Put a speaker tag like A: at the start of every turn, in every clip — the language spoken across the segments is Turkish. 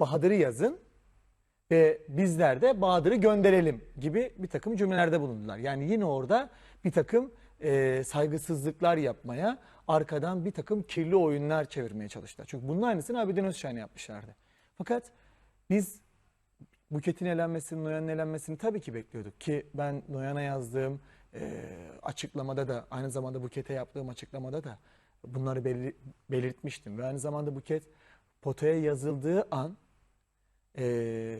A: Bahadır'ı yazın ve bizler de Bahadır'ı gönderelim gibi bir takım cümlelerde bulundular. Yani yine orada bir takım e, saygısızlıklar yapmaya, arkadan bir takım kirli oyunlar çevirmeye çalıştılar. Çünkü bunun aynısını Abidin Özşahin yapmışlardı. Fakat biz Buket'in elenmesini, Noyan'ın elenmesini tabii ki bekliyorduk. Ki ben Noyan'a yazdığım e, açıklamada da, aynı zamanda Buket'e yaptığım açıklamada da bunları belir- belirtmiştim. Ve aynı zamanda Buket potaya yazıldığı an e,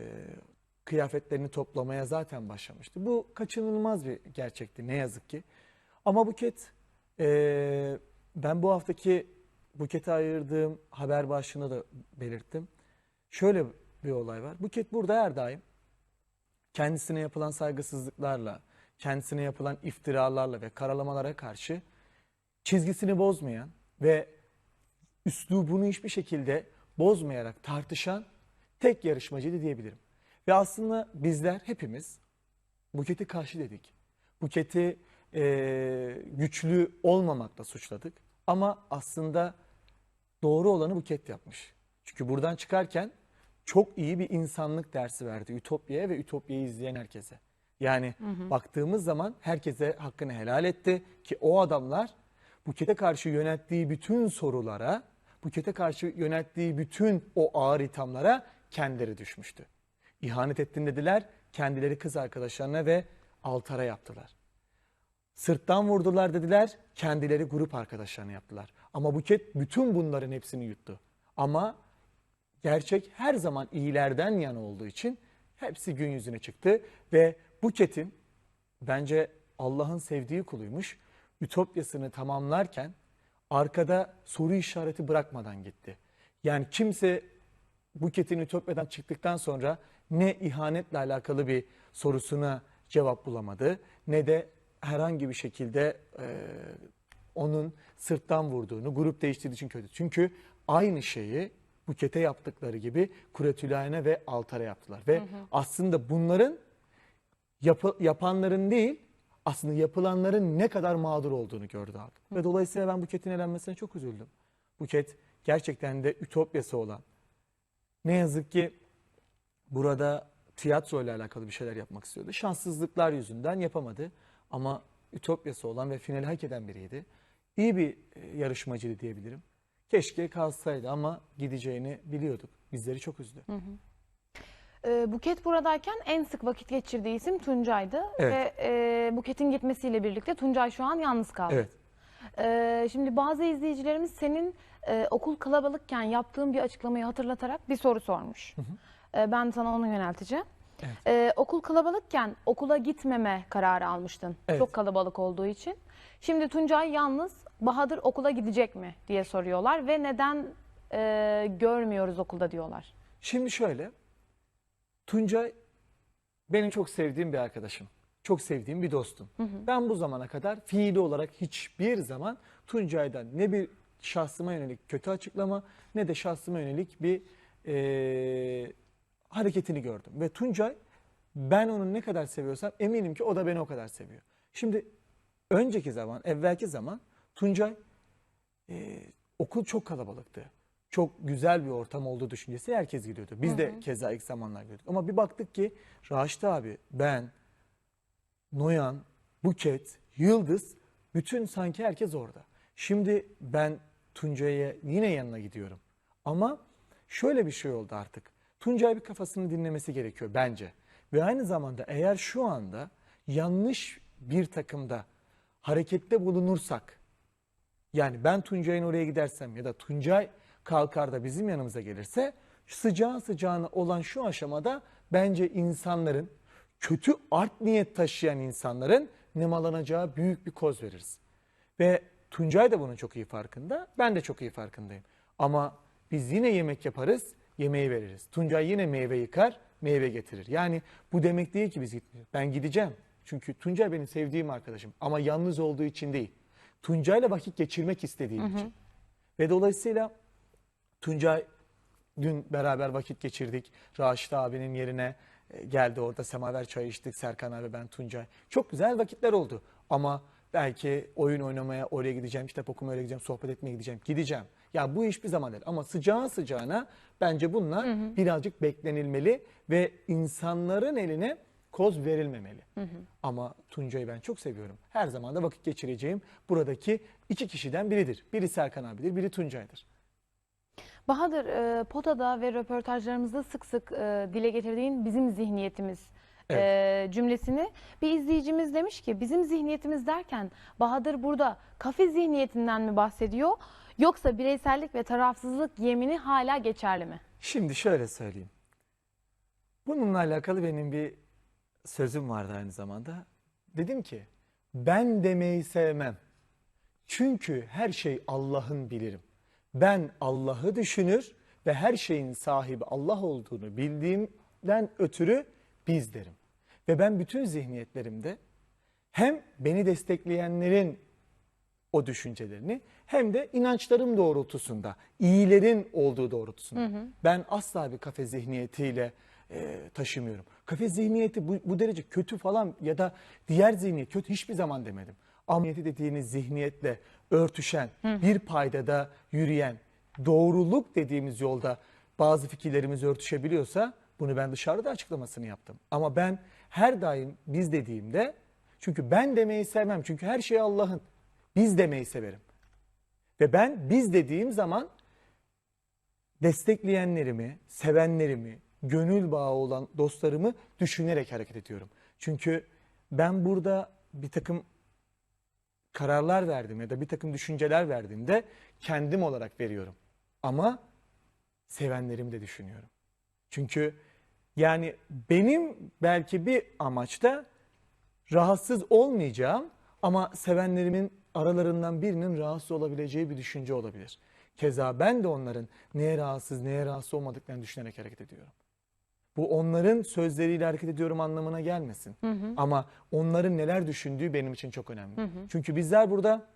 A: kıyafetlerini toplamaya zaten başlamıştı. Bu kaçınılmaz bir gerçekti ne yazık ki. Ama Buket, e, ben bu haftaki Buket'e ayırdığım haber başlığında da belirttim. Şöyle bir olay var. Buket burada her daim kendisine yapılan saygısızlıklarla, kendisine yapılan iftiralarla ve karalamalara karşı çizgisini bozmayan ve üslubunu hiçbir şekilde bozmayarak tartışan tek yarışmacıydı diyebilirim. Ve aslında bizler hepimiz Buket'i karşı dedik. Buket'i eee, güçlü olmamakla suçladık. Ama aslında doğru olanı Buket yapmış. Çünkü buradan çıkarken çok iyi bir insanlık dersi verdi Ütopya'ya ve Ütopya'yı izleyen herkese. Yani baktığımız zaman herkese hakkını helal etti ki o adamlar Buket'e karşı yönelttiği bütün sorulara, Buket'e karşı yönelttiği bütün o ağır ithamlara kendileri düşmüştü. İhanet ettin dediler, kendileri kız arkadaşlarına ve Altar'a yaptılar. Sırttan vurdular dediler, kendileri grup arkadaşlarına yaptılar. Ama Buket bütün bunların hepsini yuttu. Ama gerçek her zaman iyilerden yana olduğu için hepsi gün yüzüne çıktı ve Buket'in bence Allah'ın sevdiği kuluymuş. Ütopyasını tamamlarken arkada soru işareti bırakmadan gitti. Yani kimse Buket'in Ütopya'dan çıktıktan sonra ne ihanetle alakalı bir sorusuna cevap bulamadı ne de herhangi bir şekilde e, onun sırttan vurduğunu, grup değiştirdiği için kötü. Çünkü aynı şeyi Buket'e yaptıkları gibi Kuretülay'ına ve Altar'a yaptılar. Ve aslında bunların yapı- yapanların değil, aslında yapılanların ne kadar mağdur olduğunu gördü halk. Ve dolayısıyla ben Buket'in elenmesine çok üzüldüm. Buket gerçekten de ütopyası olan, ne yazık ki burada tiyatro ile alakalı bir şeyler yapmak istiyordu. Şanssızlıklar yüzünden yapamadı. Ama ütopyası olan ve finali hak eden biriydi. İyi bir e, yarışmacıydı diyebilirim. Keşke kalsaydı ama gideceğini biliyorduk. Bizleri çok üzdü.
B: Ee, Buket buradayken en sık vakit geçirdiği isim Tuncay'dı.
A: Evet.
B: Ve e, Buket'in gitmesiyle birlikte Tuncay şu an yalnız kaldı.
A: Evet.
B: Ee, şimdi bazı izleyicilerimiz senin e, okul kalabalıkken yaptığın bir açıklamayı hatırlatarak bir soru sormuş. Ee, ben sana onu yönelteceğim.
A: Evet.
B: Ee, okul kalabalıkken okula gitmeme kararı almıştın.
A: Evet.
B: Çok kalabalık olduğu için. Şimdi Tuncay yalnız Bahadır okula gidecek mi diye soruyorlar ve neden e, görmüyoruz okulda diyorlar.
A: Şimdi şöyle. Tuncay benim çok sevdiğim bir arkadaşım. Çok sevdiğim bir dostum. Ben bu zamana kadar fiili olarak hiçbir zaman Tuncay'dan ne bir şahsıma yönelik kötü açıklama ne de şahsıma yönelik bir eee, hareketini gördüm. Ve Tuncay ben onu ne kadar seviyorsam eminim ki o da beni o kadar seviyor. Şimdi önceki zaman, evvelki zaman Tuncay e, okul çok kalabalıktı. Çok güzel bir ortam olduğu düşüncesi herkes gidiyordu. Biz de keza ilk zamanlar gidiyorduk. Ama bir baktık ki Raşit abi, ben, Noyan, Buket, Yıldız bütün sanki herkes orada. Şimdi ben Tuncay'a yine yanına gidiyorum. Ama şöyle bir şey oldu artık. Tuncay bir kafasını dinlemesi gerekiyor bence. Ve aynı zamanda eğer şu anda yanlış bir takımda harekette bulunursak yani ben Tuncay'ın oraya gidersem ya da Tuncay kalkar da bizim yanımıza gelirse sıcağı sıcağına olan şu aşamada bence insanların kötü art niyet taşıyan insanların nemalanacağı büyük bir koz veririz. Ve Tuncay da bunun çok iyi farkında. Ben de çok iyi farkındayım. Ama biz yine yemek yaparız, yemeği veririz. Tuncay yine meyve yıkar, meyve getirir. Yani bu demek değil ki biz gitmiyoruz. Ben gideceğim. Çünkü Tuncay benim sevdiğim arkadaşım. Ama yalnız olduğu için değil. Tuncay'la vakit geçirmek istediğim için. Ve dolayısıyla Tuncay dün beraber vakit geçirdik. Raşit abinin yerine geldi orada semaver çay içtik. Serkan abi ben Tuncay. Çok güzel vakitler oldu. Ama belki oyun oynamaya oraya gideceğim, kitap okumaya oraya gideceğim, sohbet etmeye gideceğim. Gideceğim. Ya bu iş bir zaman değil ama sıcağın sıcağına bence bunlar birazcık beklenilmeli ve insanların eline koz verilmemeli. Ama Tuncay'ı ben çok seviyorum. Her zaman da vakit geçireceğim buradaki iki kişiden biridir. Biri Serkan abidir, biri Tuncay'dır.
B: Bahadır, e, potada ve röportajlarımızda sık sık e, dile getirdiğin bizim zihniyetimiz e, cümlesini bir izleyicimiz demiş ki bizim zihniyetimiz derken Bahadır burada kafe zihniyetinden mi bahsediyor yoksa bireysellik ve tarafsızlık yemini hala geçerli mi?
A: Şimdi şöyle söyleyeyim. Bununla alakalı benim bir sözüm vardı aynı zamanda. Dedim ki ben demeyi sevmem. Çünkü her şey Allah'ın bilirim. Ben Allah'ı düşünür ve her şeyin sahibi Allah olduğunu bildiğimden ötürü biz derim. Ve ben bütün zihniyetlerimde hem beni destekleyenlerin o düşüncelerini hem de inançlarım doğrultusunda, iyilerin olduğu doğrultusunda. Ben asla bir kafe zihniyetiyle e, taşımıyorum. Kafe zihniyeti bu, bu derece kötü falan ya da diğer zihniyet kötü hiçbir zaman demedim. Amniyeti dediğiniz zihniyetle örtüşen, bir paydada yürüyen, doğruluk dediğimiz yolda bazı fikirlerimiz örtüşebiliyorsa bunu ben dışarıda açıklamasını yaptım. Ama ben her daim biz dediğimde çünkü ben demeyi sevmem. Çünkü her şey Allah'ın. Biz demeyi severim. Ve ben biz dediğim zaman destekleyenlerimi, sevenlerimi, gönül bağı olan dostlarımı düşünerek hareket ediyorum. Çünkü ben burada bir takım kararlar verdim ya da bir takım düşünceler verdiğimde kendim olarak veriyorum. Ama sevenlerimi de düşünüyorum. Çünkü yani benim belki bir amaçta rahatsız olmayacağım ama sevenlerimin aralarından birinin rahatsız olabileceği bir düşünce olabilir. Keza ben de onların neye rahatsız, neye rahatsız olmadıklarını düşünerek hareket ediyorum. Bu onların sözleriyle hareket ediyorum anlamına gelmesin. Ama onların neler düşündüğü benim için çok önemli. Çünkü bizler burada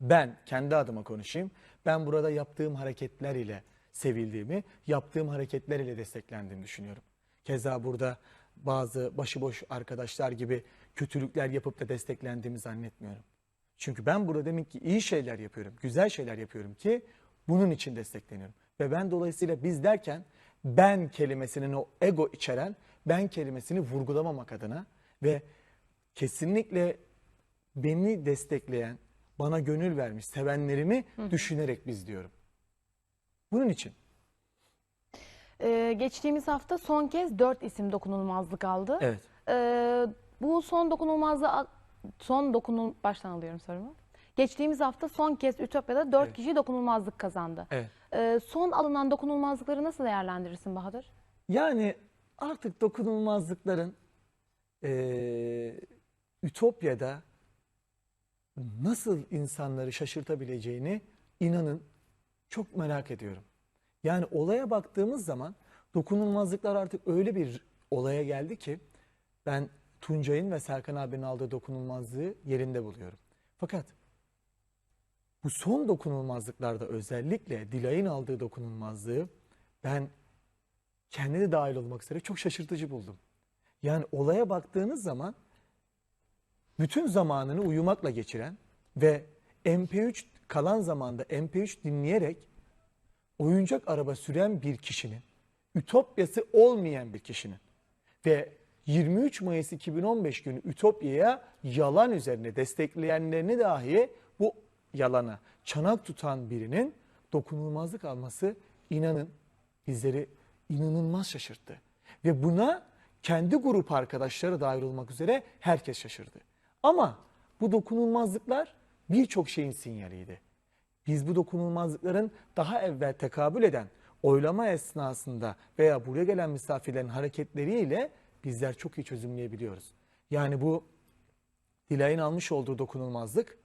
A: ben kendi adıma konuşayım. Ben burada yaptığım hareketler ile sevildiğimi, yaptığım hareketler ile desteklendiğimi düşünüyorum. Keza burada bazı başıboş arkadaşlar gibi kötülükler yapıp da desteklendiğimi zannetmiyorum. Çünkü ben burada demek ki iyi şeyler yapıyorum, güzel şeyler yapıyorum ki bunun için destekleniyorum. Ve ben dolayısıyla biz derken ben kelimesinin o ego içeren ben kelimesini vurgulamamak adına ve kesinlikle beni destekleyen, bana gönül vermiş sevenlerimi düşünerek biz diyorum. Bunun için.
B: E, geçtiğimiz hafta son kez dört isim dokunulmazlık aldı.
A: Evet.
B: E, bu son dokunulmazlığı son dokunul baştan alıyorum sorumu. Geçtiğimiz hafta son kez Ütopya'da dört
A: Evet.
B: kişi dokunulmazlık kazandı.
A: Evet.
B: E, son alınan dokunulmazlıkları nasıl değerlendirirsin Bahadır?
A: Yani artık dokunulmazlıkların eee Ütopya'da nasıl insanları şaşırtabileceğini inanın çok merak ediyorum. Yani olaya baktığımız zaman dokunulmazlıklar artık öyle bir olaya geldi ki ben Tuncay'ın ve Serkan abinin aldığı dokunulmazlığı yerinde buluyorum. Fakat bu son dokunulmazlıklarda özellikle Dilay'ın aldığı dokunulmazlığı ben kendi de dahil olmak üzere çok şaşırtıcı buldum. Yani olaya baktığınız zaman bütün zamanını uyumakla geçiren ve MP3 kalan zamanda MP3 dinleyerek oyuncak araba süren bir kişinin, ütopyası olmayan bir kişinin ve 23 Mayıs 2015 günü Ütopya'ya yalan üzerine destekleyenlerini dahi yalana çanak tutan birinin dokunulmazlık alması inanın bizleri inanılmaz şaşırttı. Ve buna kendi grup arkadaşları dahil olmak üzere herkes şaşırdı. Ama bu dokunulmazlıklar birçok şeyin sinyaliydi. Biz bu dokunulmazlıkların daha evvel tekabül eden oylama esnasında veya buraya gelen misafirlerin hareketleriyle bizler çok iyi çözümleyebiliyoruz. Yani bu Dilay'ın almış olduğu dokunulmazlık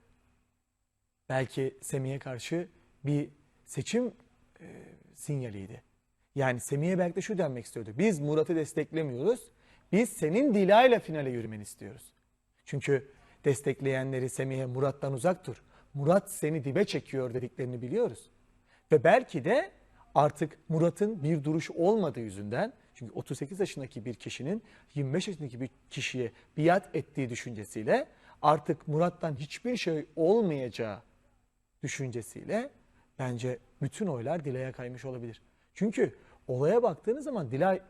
A: belki Semih'e karşı bir seçim e, sinyaliydi. Yani Semih'e belki de şu denmek istiyordu. Biz Murat'ı desteklemiyoruz. Biz senin Dilay'la finale yürümeni istiyoruz. Çünkü destekleyenleri Semih'e Murat'tan uzak dur. Murat seni dibe çekiyor dediklerini biliyoruz. Ve belki de artık Murat'ın bir duruş olmadığı yüzünden çünkü 38 yaşındaki bir kişinin 25 yaşındaki bir kişiye biat ettiği düşüncesiyle artık Murat'tan hiçbir şey olmayacağı düşüncesiyle bence bütün oylar Dilay'a kaymış olabilir. Çünkü olaya baktığınız zaman Dilay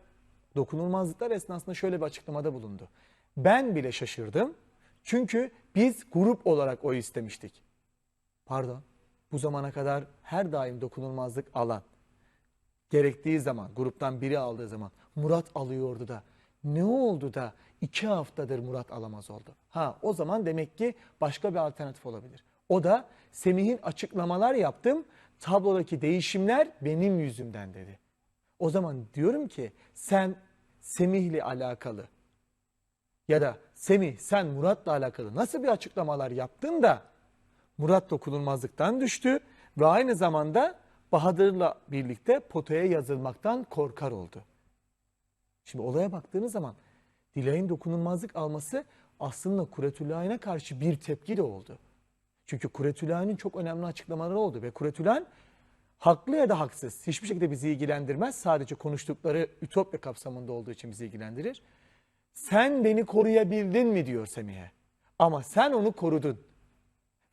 A: dokunulmazlıklar esnasında şöyle bir açıklamada bulundu. Ben bile şaşırdım. Çünkü biz grup olarak oy istemiştik. Pardon. Bu zamana kadar her daim dokunulmazlık alan, gerektiği zaman, gruptan biri aldığı zaman Murat alıyordu da. Ne oldu da iki haftadır Murat alamaz oldu? Ha o zaman demek ki başka bir alternatif olabilir. O da Semih'in açıklamalar yaptım, tablodaki değişimler benim yüzümden dedi. O zaman diyorum ki sen Semih'le alakalı ya da Semih sen Murat'la alakalı nasıl bir açıklamalar yaptın da Murat dokunulmazlıktan düştü ve aynı zamanda Bahadır'la birlikte potaya yazılmaktan korkar oldu. Şimdi olaya baktığınız zaman Dilay'ın dokunulmazlık alması aslında Kuretülay'ına karşı bir tepki de oldu. Çünkü Kuretülay'ın çok önemli açıklamaları oldu ve Kuretülay haklı ya da haksız hiçbir şekilde bizi ilgilendirmez. Sadece konuştukları ütopya kapsamında olduğu için bizi ilgilendirir. Sen beni koruyabildin mi diyor Semih'e. Ama sen onu korudun.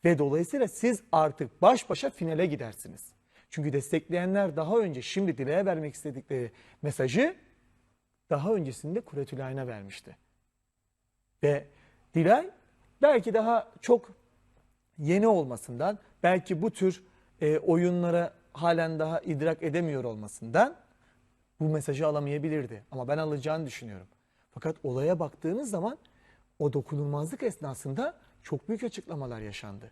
A: Ve dolayısıyla siz artık baş başa finale gidersiniz. Çünkü destekleyenler daha önce şimdi Dilay'a vermek istedikleri mesajı daha öncesinde Kuretülay'ına vermişti. Ve Dilay belki daha çok yeni olmasından, belki bu tür e, oyunlara halen daha idrak edemiyor olmasından bu mesajı alamayabilirdi. Ama ben alacağını düşünüyorum. Fakat olaya baktığınız zaman o dokunulmazlık esnasında çok büyük açıklamalar yaşandı.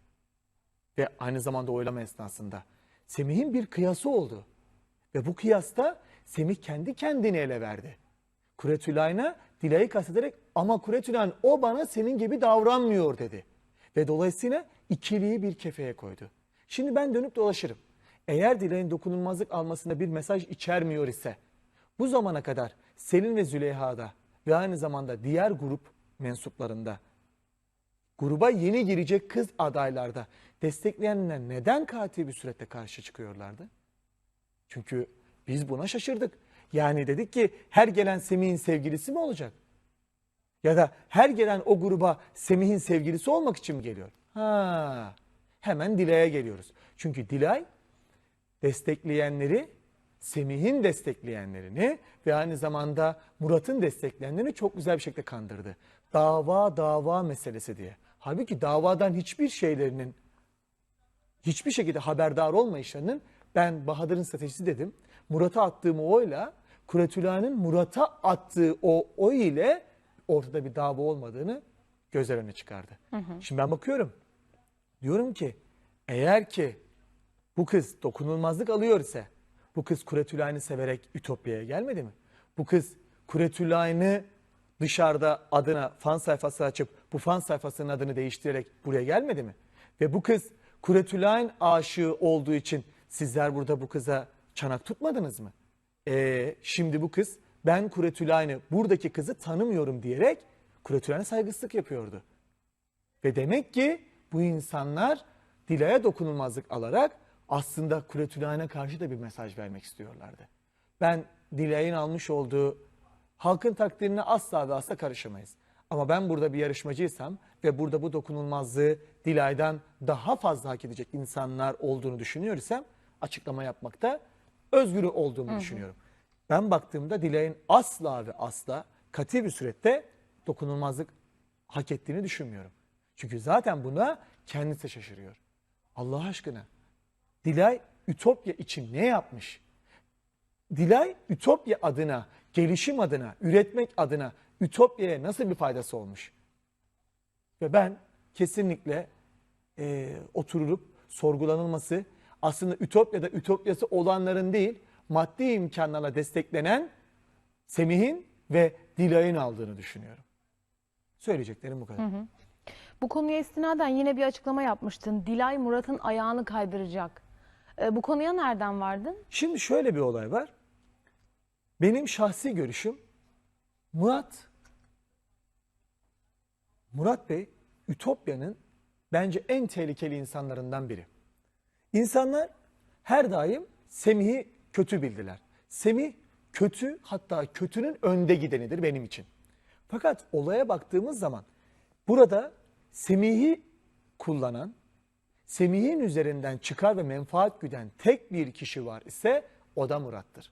A: Ve aynı zamanda oylama esnasında. Semih'in bir kıyası oldu. Ve bu kıyasta Semih kendi kendini ele verdi. Kuretülay'ına Dilay'ı kastederek ama Kuretülayn o bana senin gibi davranmıyor dedi. Ve dolayısıyla ikiliyi bir kefeye koydu. Şimdi ben dönüp dolaşırım. Eğer Dilay'ın dokunulmazlık almasında bir mesaj içermiyor ise bu zamana kadar Selin ve Züleyha'da ve aynı zamanda diğer grup mensuplarında gruba yeni girecek kız adaylarda destekleyenler neden katil bir surette karşı çıkıyorlardı? Çünkü biz buna şaşırdık. Yani dedik ki her gelen Semih'in sevgilisi mi olacak? Ya da her gelen o gruba Semih'in sevgilisi olmak için mi geliyor? Ha, hemen Dilay'a geliyoruz. Çünkü Dilay destekleyenleri, Semih'in destekleyenlerini ve aynı zamanda Murat'ın destekleyenlerini çok güzel bir şekilde kandırdı. Dava dava meselesi diye. Halbuki davadan hiçbir şeylerinin hiçbir şekilde haberdar olmayışlarının ben Bahadır'ın stratejisi dedim. Murat'a attığım o oyla Kuretülay'ın Murat'a attığı o oy ile ortada bir dava olmadığını gözler önüne çıkardı. Şimdi ben bakıyorum. Diyorum ki eğer ki bu kız dokunulmazlık alıyor ise bu kız Kuretülay'ını severek Ütopya'ya gelmedi mi? Bu kız Kuretülay'ını dışarıda adına fan sayfası açıp bu fan sayfasının adını değiştirerek buraya gelmedi mi? Ve bu kız Kuretülay'ın aşığı olduğu için sizler burada bu kıza çanak tutmadınız mı? Ee, şimdi bu kız ben Kuretülay'ını buradaki kızı tanımıyorum diyerek Kuretülay'ına saygısızlık yapıyordu. Ve demek ki bu insanlar Dilay'a dokunulmazlık alarak aslında Kuretülay'ına karşı da bir mesaj vermek istiyorlardı. Ben Dilay'ın almış olduğu halkın takdirine asla ve asla karışamayız. Ama ben burada bir yarışmacıysam ve burada bu dokunulmazlığı Dilay'dan daha fazla hak edecek insanlar olduğunu düşünüyorsam açıklama yapmakta özgür olduğumu düşünüyorum. Ben baktığımda Dilay'ın asla ve asla katı bir surette dokunulmazlık hak ettiğini düşünmüyorum. Çünkü zaten buna kendisi şaşırıyor. Allah aşkına Dilay Ütopya için ne yapmış? Dilay Ütopya adına, gelişim adına, üretmek adına Ütopya'ya nasıl bir faydası olmuş? Ve ben kesinlikle e, oturup sorgulanılması aslında Ütopya'da Ütopyası olanların değil, maddi imkanlarla desteklenen Semih'in ve Dilay'ın aldığını düşünüyorum. Söyleyeceklerim bu kadar.
B: Bu konuya istinaden yine bir açıklama yapmıştın. Dilay Murat'ın ayağını kaydıracak. E, bu konuya nereden vardın?
A: Şimdi şöyle bir olay var. Benim şahsi görüşüm Murat Murat Bey Ütopya'nın bence en tehlikeli insanlarından biri. İnsanlar her daim Semih'i kötü bildiler. Semih kötü hatta kötünün önde gidenidir benim için. Fakat olaya baktığımız zaman burada Semih'i kullanan, Semih'in üzerinden çıkar ve menfaat güden tek bir kişi var ise o da Murat'tır.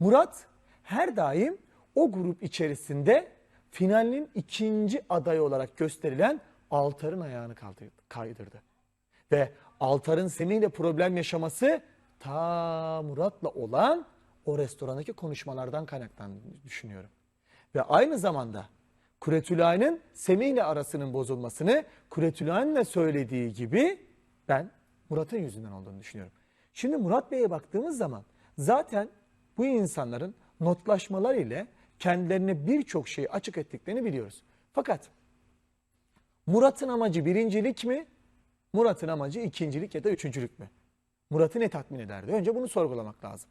A: Murat her daim o grup içerisinde finalin ikinci adayı olarak gösterilen Altar'ın ayağını kaydırdı. Ve Altar'ın Semih ile problem yaşaması ta Murat'la olan o restorandaki konuşmalardan kaynaklandığını düşünüyorum. Ve aynı zamanda Kuretülay'ın Semih ile arasının bozulmasını Kuretülay'ın da söylediği gibi ben Murat'ın yüzünden olduğunu düşünüyorum. Şimdi Murat Bey'e baktığımız zaman zaten bu insanların notlaşmalar ile kendilerine birçok şeyi açık ettiklerini biliyoruz. Fakat Murat'ın amacı birincilik mi? Murat'ın amacı ikincilik ya da üçüncülük mü? Murat'ı ne tatmin ederdi? Önce bunu sorgulamak lazım.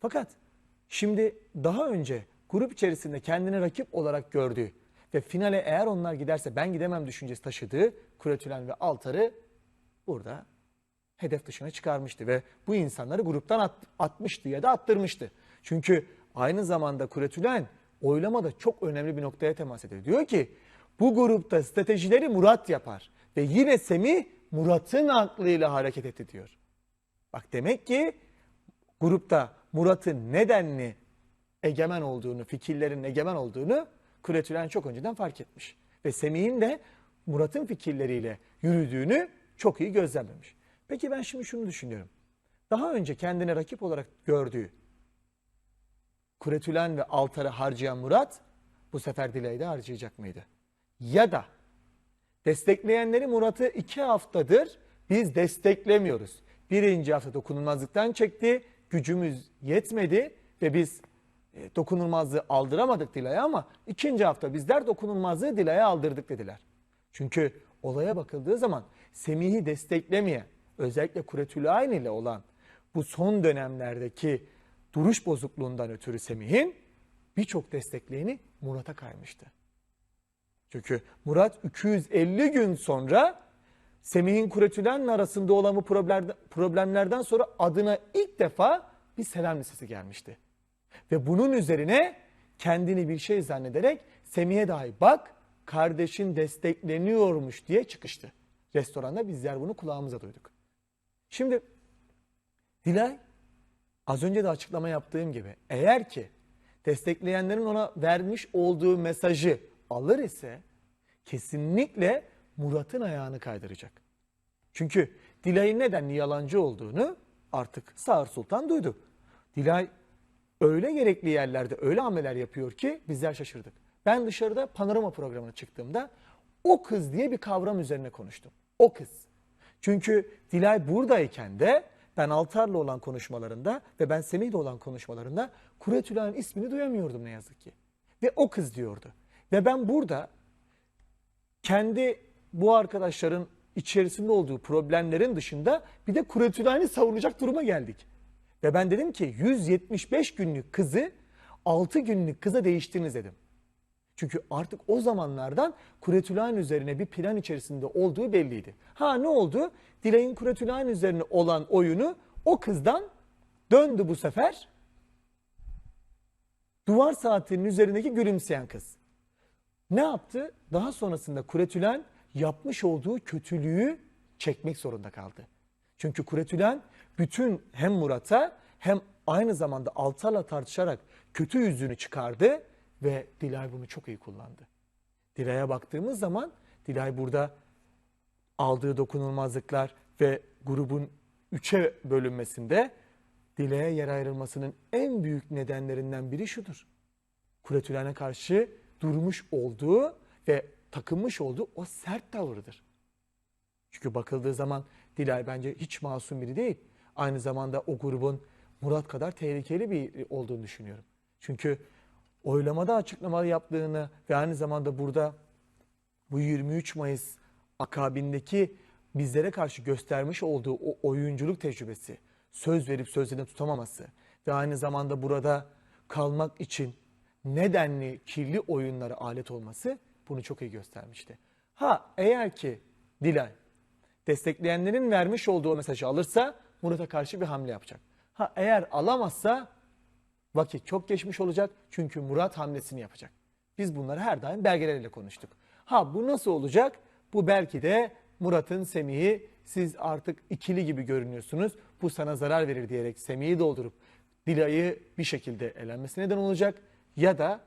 A: Fakat şimdi daha önce grup içerisinde kendini rakip olarak gördüğü ve finale eğer onlar giderse ben gidemem düşüncesi taşıdığı Kuretülen ve Altar'ı burada hedef dışına çıkarmıştı ve bu insanları gruptan at- atmıştı ya da attırmıştı. Çünkü aynı zamanda Kuretülen oylamada çok önemli bir noktaya temas ediyor. Diyor ki bu grupta stratejileri Murat yapar ve yine Semih Murat'ın aklıyla hareket etti diyor. Bak demek ki grupta Murat'ın nedenli egemen olduğunu, fikirlerin egemen olduğunu Kuretülen çok önceden fark etmiş. Ve Semih'in de Murat'ın fikirleriyle yürüdüğünü çok iyi gözlemlemiş. Peki ben şimdi şunu düşünüyorum. Daha önce kendine rakip olarak gördüğü Kuretülen ve Altar'ı harcayan Murat bu sefer Dile'yi de harcayacak mıydı? Ya da destekleyenleri Murat'ı iki haftadır biz desteklemiyoruz. Birinci hafta dokunulmazlıktan çekti, gücümüz yetmedi ve biz e, dokunulmazlığı aldıramadık Dile'ye ama ikinci hafta bizler dokunulmazlığı Dile'ye aldırdık dediler. Çünkü olaya bakıldığı zaman Semih'i desteklemeyen, özellikle Kuretülayn ile olan bu son dönemlerdeki duruş bozukluğundan ötürü Semih'in birçok destekleyeni Murat'a kaymıştı. Çünkü Murat 250 gün sonra Semih'in Kuretülen'le arasında olan bu problemler- problemlerden sonra adına ilk defa bir selam listesi gelmişti. Ve bunun üzerine kendini bir şey zannederek Semih'e dahi bak kardeşin destekleniyormuş diye çıkıştı. Restoranda bizler bunu kulağımıza duyduk. Şimdi Dilay az önce de açıklama yaptığım gibi eğer ki destekleyenlerin ona vermiş olduğu mesajı alır ise kesinlikle Murat'ın ayağını kaydıracak. Çünkü Dilay'ın nedenli yalancı olduğunu artık Sağır Sultan duydu. Dilay öyle gerekli yerlerde öyle hamleler yapıyor ki bizler şaşırdık. Ben dışarıda panorama programına çıktığımda o kız diye bir kavram üzerine konuştum. O kız. Çünkü Dilay buradayken de ben Altar'la olan konuşmalarında ve ben Semih'le olan konuşmalarında Kuretülay'ın ismini duyamıyordum ne yazık ki. Ve o kız diyordu. Ve ben burada kendi bu arkadaşların içerisinde olduğu problemlerin dışında bir de Kuretülay'ı savunacak duruma geldik. Ve ben dedim ki 175 günlük kızı 6 günlük kıza değiştiriniz dedim. Çünkü artık o zamanlardan Kuretülay'ın üzerine bir plan içerisinde olduğu belliydi. Ha ne oldu? Dilay'ın Kuretülay'ın üzerine olan oyunu o kızdan döndü bu sefer. Duvar saatinin üzerindeki gülümseyen kız. Ne yaptı? Daha sonrasında Kuretülen yapmış olduğu kötülüğü çekmek zorunda kaldı. Çünkü Kuretülen bütün hem Murat'a hem aynı zamanda Altar'la tartışarak kötü yüzünü çıkardı ve Dilay bunu çok iyi kullandı. Dilay'a baktığımız zaman Dilay burada aldığı dokunulmazlıklar ve grubun üçe bölünmesinde Dilay'a yer ayrılmasının en büyük nedenlerinden biri şudur. Kuretülen'e karşı durmuş olduğu ve takınmış olduğu o sert tavırdır. Çünkü bakıldığı zaman Dilay bence hiç masum biri değil. Aynı zamanda o grubun Murat kadar tehlikeli bir olduğunu düşünüyorum. Çünkü oylamada açıklama yaptığını ve aynı zamanda burada bu 23 Mayıs akabindeki bizlere karşı göstermiş olduğu o oyunculuk tecrübesi, söz verip sözlerini tutamaması ve aynı zamanda burada kalmak için nedenli kirli oyunlara alet olması bunu çok iyi göstermişti. Ha eğer ki Dilay destekleyenlerin vermiş olduğu mesajı alırsa Murat'a karşı bir hamle yapacak. Ha eğer alamazsa vakit çok geçmiş olacak çünkü Murat hamlesini yapacak. Biz bunları her daim belgelerle konuştuk. Ha bu nasıl olacak? Bu belki de Murat'ın Semih'i siz artık ikili gibi görünüyorsunuz. Bu sana zarar verir diyerek Semih'i doldurup Dilay'ı bir şekilde elenmesine neden olacak. Ya da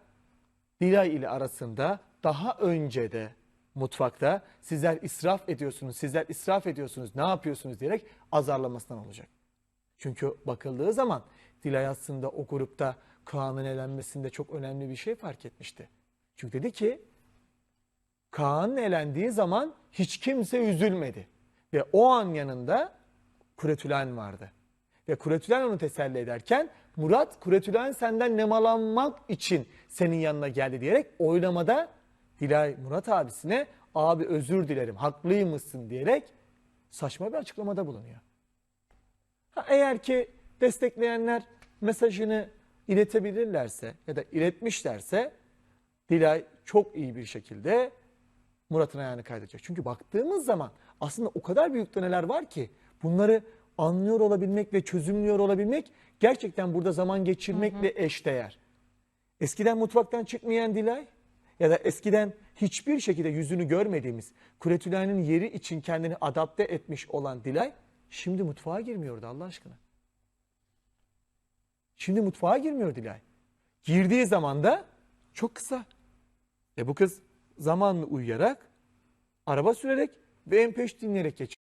A: Dilay ile arasında daha önce de mutfakta sizler israf ediyorsunuz, sizler israf ediyorsunuz, ne yapıyorsunuz diyerek azarlamasından olacak. Çünkü bakıldığı zaman Dilay aslında o grupta Kaan'ın elenmesinde çok önemli bir şey fark etmişti. Çünkü dedi ki Kaan elendiği zaman hiç kimse üzülmedi. Ve o an yanında Kuretülen vardı. Ve Kuretülen onu teselli ederken Murat Kuretülen senden nemalanmak için senin yanına geldi diyerek oylamada Dilay Murat abisine abi özür dilerim haklıymışsın diyerek saçma bir açıklamada bulunuyor. Ha, eğer ki destekleyenler mesajını iletebilirlerse ya da iletmişlerse Dilay çok iyi bir şekilde Murat'ın ayağını kaydedecek. Çünkü baktığımız zaman aslında o kadar büyük döneler var ki bunları anlıyor olabilmek ve çözümlüyor olabilmek gerçekten burada zaman geçirmekle eşdeğer. Eskiden mutfaktan çıkmayan Dilay ya da eskiden hiçbir şekilde yüzünü görmediğimiz Kuretülay'ın yeri için kendini adapte etmiş olan Dilay şimdi mutfağa girmiyordu Allah aşkına. Şimdi mutfağa girmiyor Dilay. Girdiği zaman da çok kısa. E bu kız zamanlı uyuyarak, araba sürerek ve MP3 dinleyerek geçiyor.